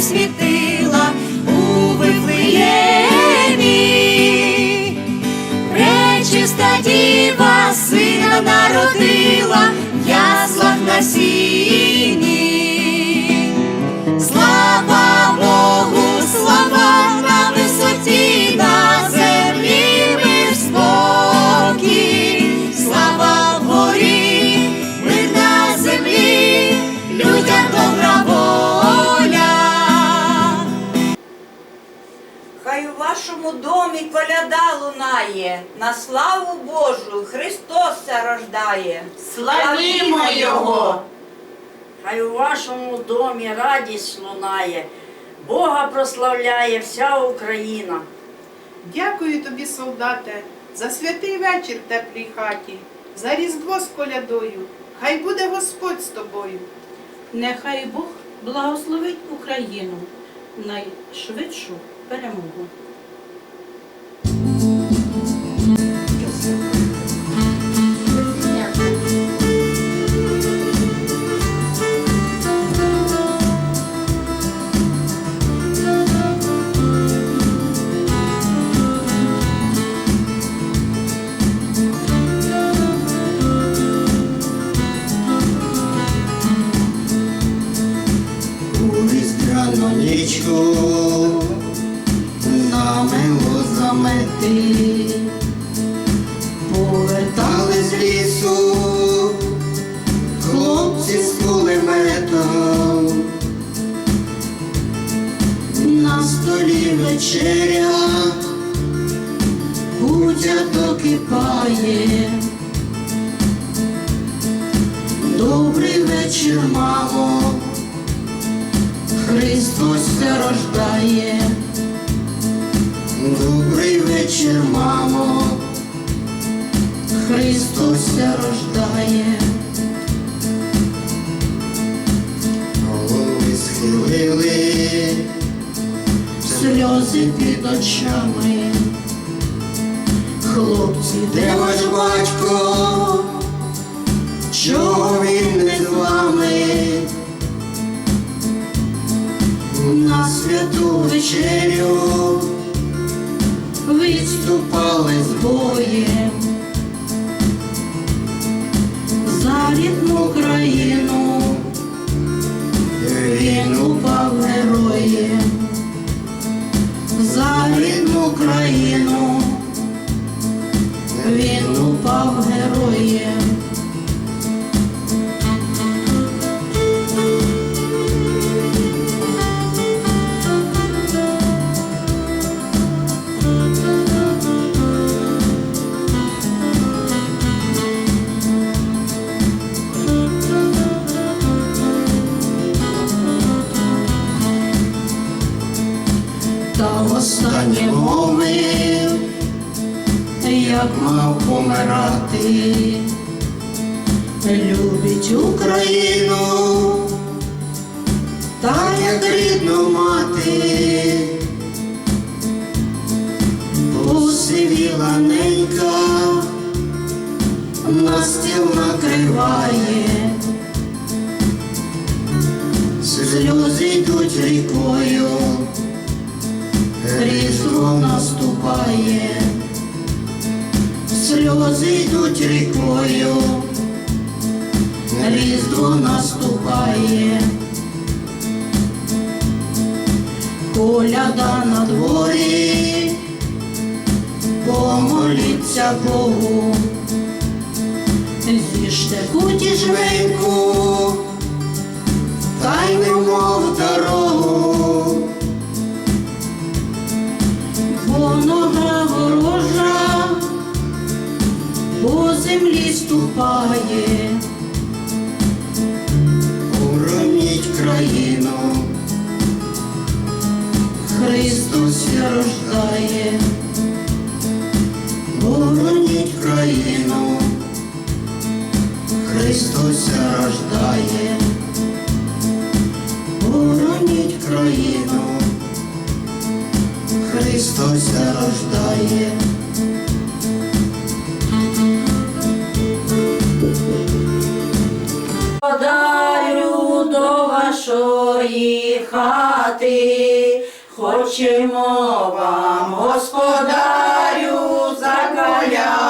світила у Вифлеємі. Пречиста діва сина народила в яслах на сіні. На славу Божу Христос рождає. Славімо Його! Хай у вашому домі радість лунає, Бога прославляє вся Україна. Дякую тобі, солдате, за святий вечір в теплій хаті, за різдво з колядою. Хай буде Господь з тобою. Нехай Бог благословить Україну найшвидшу перемогу. Нічку намило замети, повертали з лісу хлопці з кулеметом, на столі вечеря, кутя докипає. Добрий вечір, мамо. Христос се рождає. Добрий вечір, мамо. Христос се рождає. Голови схилили, сльози під очами. Хлопці, де ваш батько? Чого він не святу вечерю та останнє мовив, як мав помирати, любить Україну, так як рідну мати, посивіла ненька, на стіл накриває, сльози йдуть рікою. Різдво наступає, сльози йдуть рікою, Різдво наступає, коляда на дворі, помоліться Богу, зіжте куті жменьку, та й немов дорогу. Землі ступає, уроніть країну, Христос рождає, уроніть країну, Христос рождає, уроніть країну. Христос рождає. нашої хати, хочемо вам, господарю, закаляти.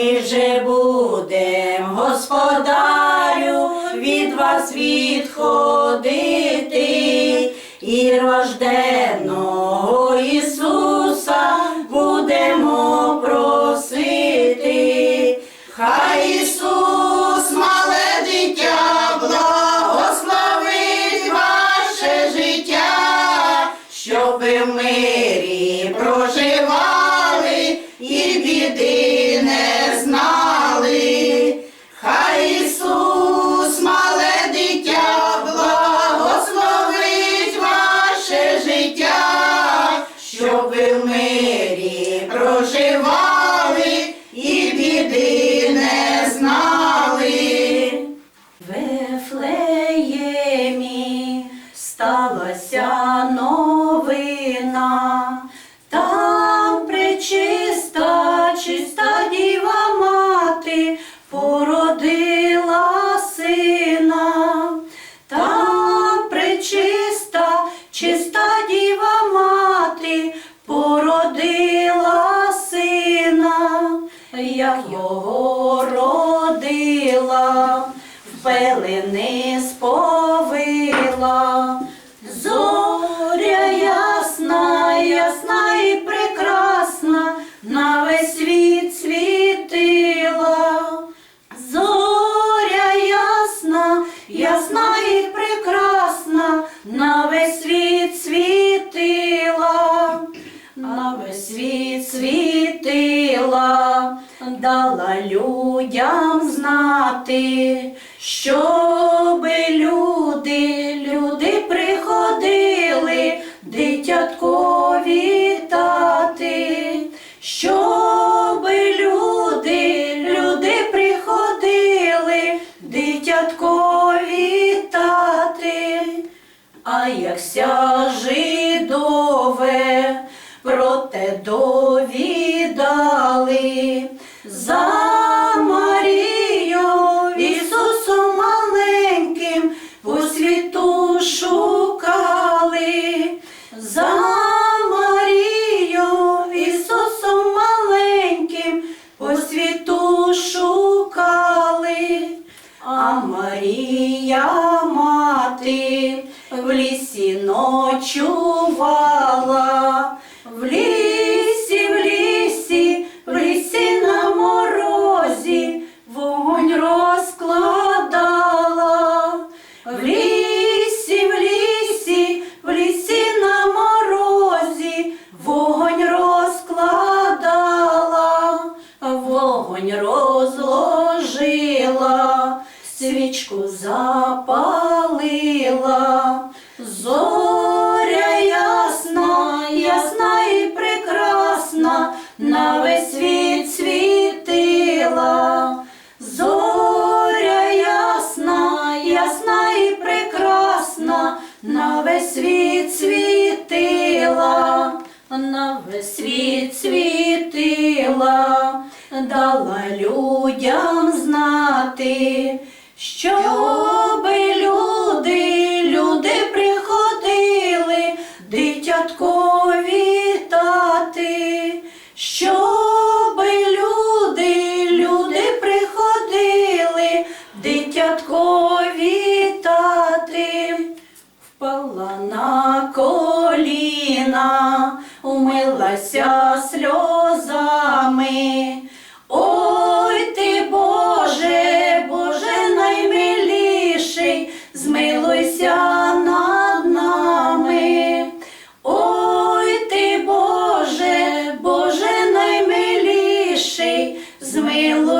মিশে дала людям знати, щоби люди, люди приходили, дитятко вітати, щоби люди, люди приходили, дитятко вітати, а як ся сяжи. Людям знати, щоби люди, люди приходили, дитятко вітати, щоби люди, люди приходили, дитятко вітати впала на коліна, умилася сльозами. smell